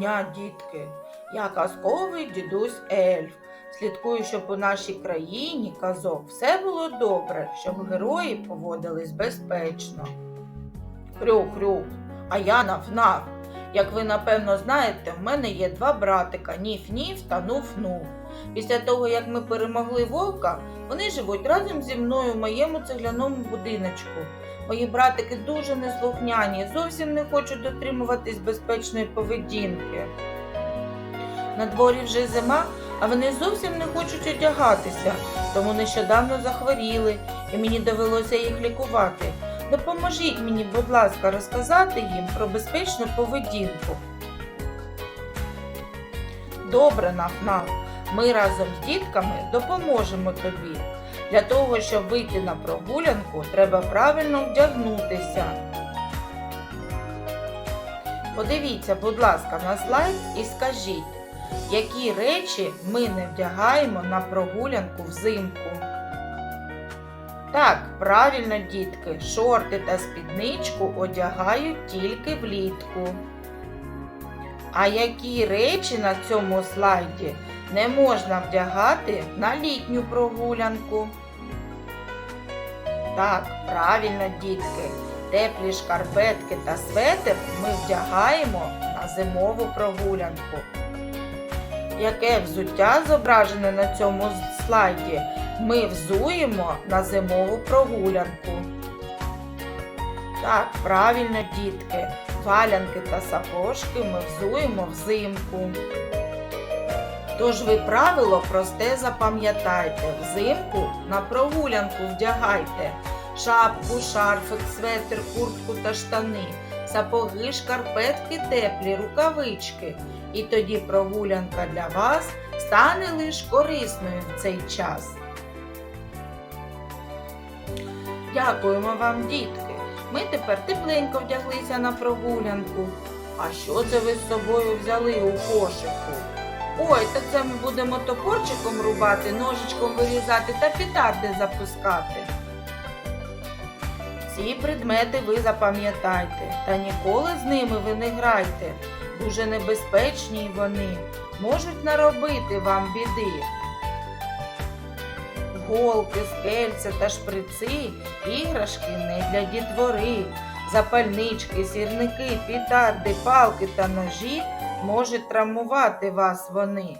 дня, дітки! Я казковий дідусь Ельф. Слідкую, щоб у нашій країні казок все було добре, щоб герої поводились безпечно. Хрю-хрю, а я наф-наф. Як ви напевно знаєте, в мене є два братика Ніф-Ніф та Нуф-Нуф. Після того, як ми перемогли вовка, вони живуть разом зі мною в моєму цегляному будиночку. Мої братики дуже неслухняні, зовсім не хочуть дотримуватись безпечної поведінки. На дворі вже зима, а вони зовсім не хочуть одягатися, тому нещодавно захворіли, і мені довелося їх лікувати. Допоможіть мені, будь ласка, розказати їм про безпечну поведінку. Добре, Наф-Наф, ми разом з дітками допоможемо тобі. Для того, щоб вийти на прогулянку, треба правильно вдягнутися. Подивіться, будь ласка, на слайд і скажіть, які речі ми не вдягаємо на прогулянку взимку. Так, правильно, дітки, шорти та спідничку одягають тільки влітку. А які речі на цьому слайді не можна вдягати на літню прогулянку? Так, правильно, дітки, теплі шкарпетки та светр ми вдягаємо на зимову прогулянку. Яке взуття зображене на цьому слайді, ми взуємо на зимову прогулянку. Так, правильно, дітки, валянки та сапожки ми взуємо взимку. Тож ви правило просте запам'ятайте, взимку на прогулянку вдягайте шапку, шарфик, светр, куртку та штани, сапоги, шкарпетки теплі, рукавички. І тоді прогулянка для вас стане лиш корисною в цей час. Дякуємо вам, дітки. Ми тепер тепленько вдяглися на прогулянку. А що це ви з собою взяли у кошику? Ой, так це ми будемо топорчиком рубати, ножичком вирізати та петарди запускати. Ці предмети ви запам'ятайте, та ніколи з ними ви не грайте. Дуже небезпечні вони, можуть наробити вам біди. Голки, скельця та шприци, іграшки не для дітвори. Запальнички, сірники, пітарди, палки та ножі можуть травмувати вас вони.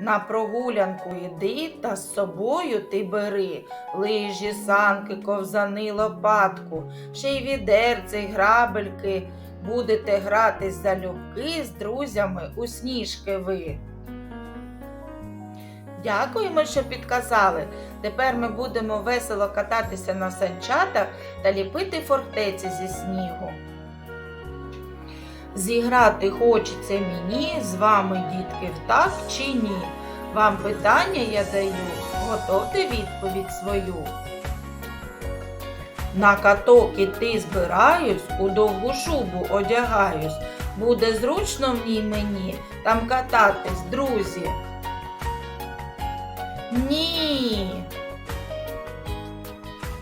На прогулянку йди та з собою ти бери лижі, санки, ковзани, лопатку, ще й відерці, й грабельки. Будете грати залюбки з друзями у сніжки ви. Дякуємо, що підказали. Тепер ми будемо весело кататися на санчатах та ліпити фортеці зі снігу. Зіграти хочеться мені з вами, дітки, в так чи ні? Вам питання я даю, готовте відповідь свою. На каток іти збираюсь, у довгу шубу одягаюсь. Буде зручно в ній мені там кататись, друзі. Ні.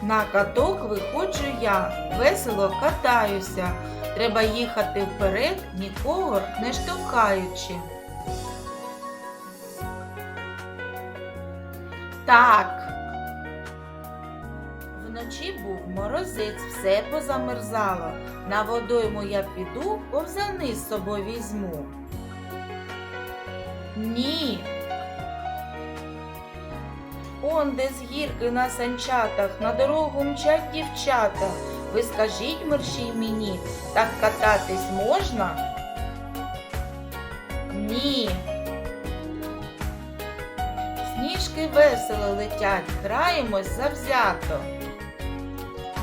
На каток виходжу я, весело катаюся. Треба їхати вперед, нікого не штовхаючи. Так. Вночі був морозець, все позамерзало. На водойму я піду, ковзани з собою візьму. Ні. Он де з гірки на санчатах, на дорогу мчать дівчата. Ви скажіть мерщій мені, так кататись можна? Ні. Сніжки весело летять, граємось завзято.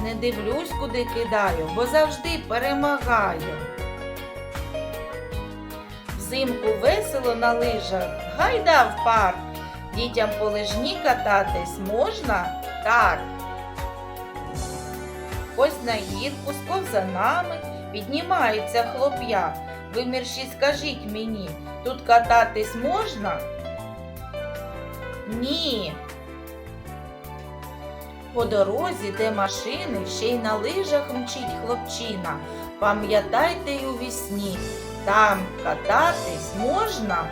Не дивлюсь, куди кидаю, бо завжди перемагаю. Взимку весело на лижах, гайда в парк. Дітям по лижні кататись можна? Так. Ось на гірку з ковзанами піднімаються хлоп'я. Ви мерші скажіть мені, тут кататись можна? Ні. По дорозі, де машини, ще й на лижах мчить хлопчина. Пам'ятайте й у вісні, там кататись можна?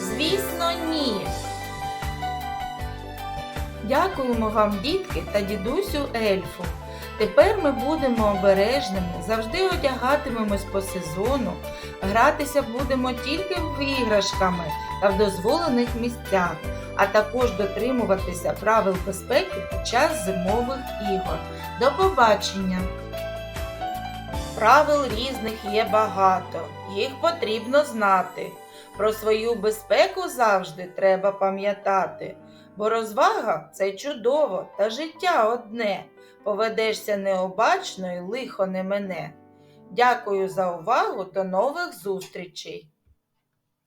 Звісно, ні. Дякуємо вам, дітки та дідусю ельфу. Тепер ми будемо обережними, завжди одягатимемось по сезону, гратися будемо тільки в іграшками та в дозволених місцях, а також дотримуватися правил безпеки під час зимових ігор. До побачення! Правил різних є багато, їх потрібно знати. Про свою безпеку завжди треба пам'ятати, бо розвага це чудово та життя одне. Поведешся необачно і лихо не мене. Дякую за увагу, до нових зустрічей!